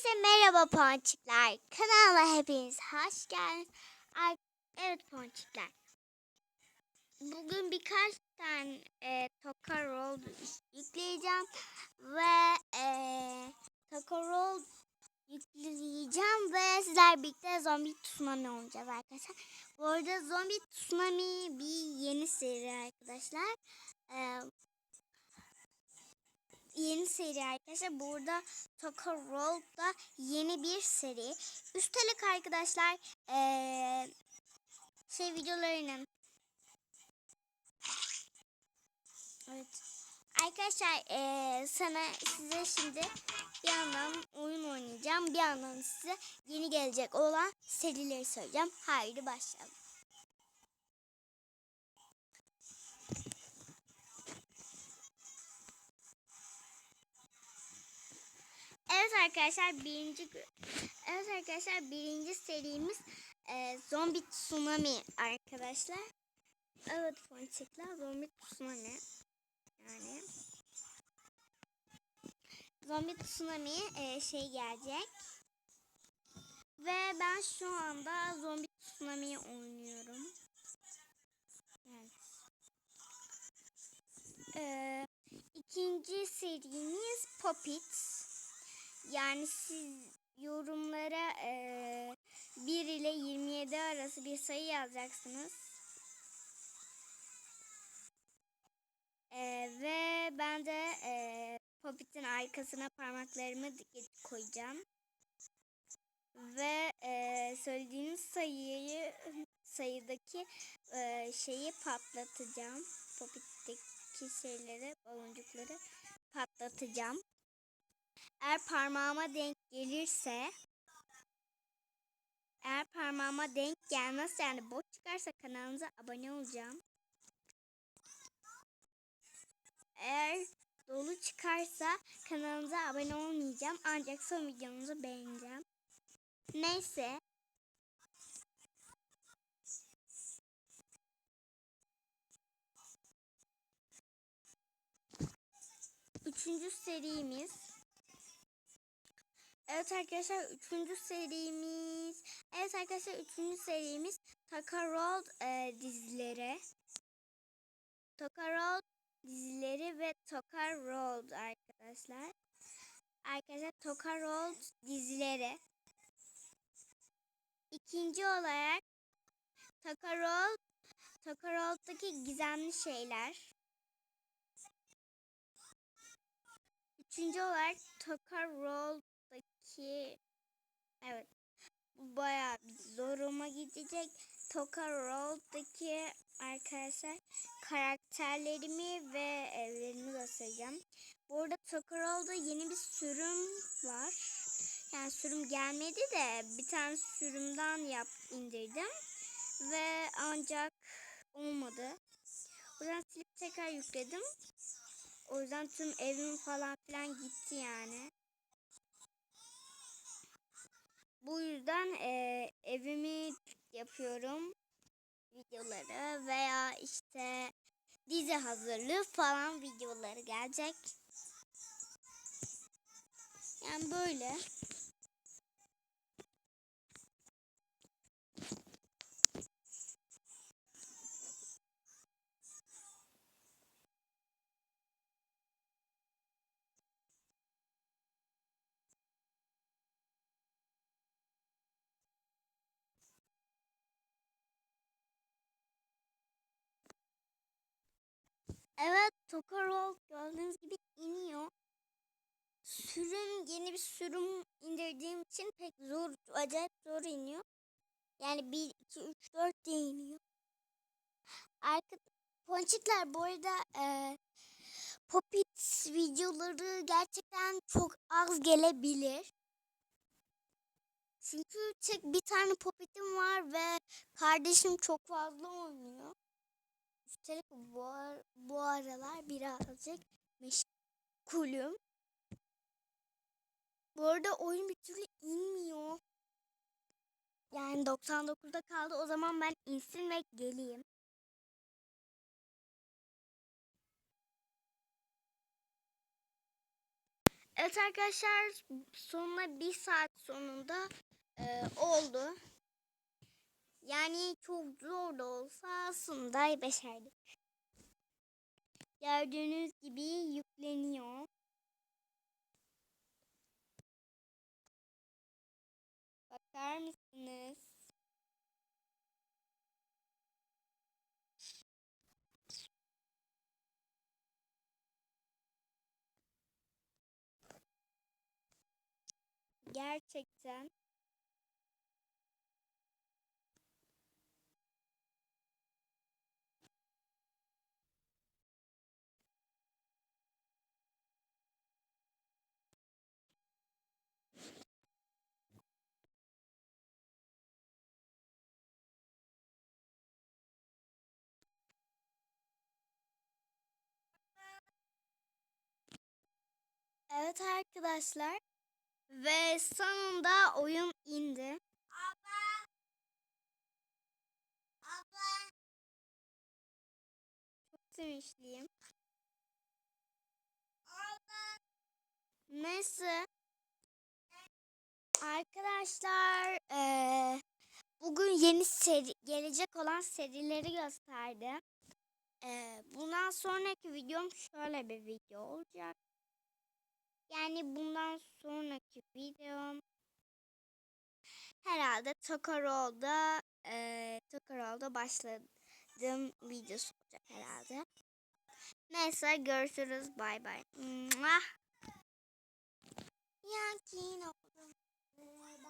Herkese merhaba ponçikler. Kanala hepiniz hoş geldiniz. Evet ponçikler. Bugün birkaç tane e, toka roll yükleyeceğim ve e, toka roll yükleyeceğim ve sizler birlikte zombi tsunami oynayacağız arkadaşlar. Bu arada zombi tsunami bir yeni seri arkadaşlar. E, yeni seri arkadaşlar. Burada Toka Roll'da yeni bir seri. Üstelik arkadaşlar ee, şey videolarının Evet. Arkadaşlar ee, sana size şimdi bir yandan oyun oynayacağım. Bir yandan size yeni gelecek olan serileri söyleyeceğim. Haydi başlayalım. Evet arkadaşlar birinci Evet arkadaşlar birinci serimiz e, zombi tsunami arkadaşlar. Evet ponçikler zombi tsunami yani zombi tsunami e, şey gelecek. Ve ben şu anda zombi tsunami'yi oynuyorum. Evet. Ee, ikinci serimiz Poppets. Yani siz yorumlara e, 1 ile 27 arası bir sayı yazacaksınız. E, ve ben de e, Poppet'in arkasına parmaklarımı dik- koyacağım. Ve e, söylediğiniz sayıyı sayıdaki e, şeyi patlatacağım. Poppet'teki şeyleri, baloncukları patlatacağım. Eğer parmağıma denk gelirse eğer parmağıma denk gelmezse yani boş çıkarsa kanalımıza abone olacağım. Eğer dolu çıkarsa kanalımıza abone olmayacağım. Ancak son videomuzu beğeneceğim. Neyse. Üçüncü serimiz Evet arkadaşlar üçüncü serimiz. Evet arkadaşlar üçüncü serimiz Taka Roll e, dizileri. Taka Roll dizileri ve Toka Roll arkadaşlar. Arkadaşlar Toka Roll dizileri. İkinci olarak Taka Roll Taka Roll'daki gizemli şeyler. Üçüncü olarak Toka Roll ki evet bu bayağı bir zoruma gidecek. Toka Roll'daki arkadaşlar karakterlerimi ve evlerimi göstereceğim. Bu arada Toka Roll'da yeni bir sürüm var. Yani sürüm gelmedi de bir tane sürümden yap indirdim. Ve ancak olmadı. O yüzden silip tekrar yükledim. O yüzden tüm evim falan filan gitti yani. Bu yüzden e, evimi yapıyorum videoları veya işte dizi hazırlığı falan videoları gelecek. Yani böyle. Evet Tokarol gördüğünüz gibi iniyor. Sürüm yeni bir sürüm indirdiğim için pek zor acayip zor iniyor. Yani 1, 2, 3, 4 diye iniyor. Arka, ponçikler bu arada e, Popit videoları gerçekten çok az gelebilir. Çünkü tek bir tane Popit'im var ve kardeşim çok fazla oynuyor. Üstelik bu, aralar birazcık meşgulüm. Bu arada oyun bir türlü inmiyor. Yani 99'da kaldı. O zaman ben insin ve geleyim. Evet arkadaşlar sonuna bir saat sonunda e, oldu. Yani çok zor da olsa aslında başardık. Gördüğünüz gibi yükleniyor. Bakar mısınız? Gerçekten Evet arkadaşlar. Ve sonunda oyun indi. Abla. Abla. Çok sevinçliyim. Abla. Neyse. Arkadaşlar eee, bugün yeni seri gelecek olan serileri gösterdim. Eee, bundan sonraki videom şöyle bir video olacak. Yani bundan sonraki videom herhalde Tokarol'da e, Tokarol'da başladığım videosu olacak herhalde. Neyse görüşürüz bay bay. Mwah. Yakino.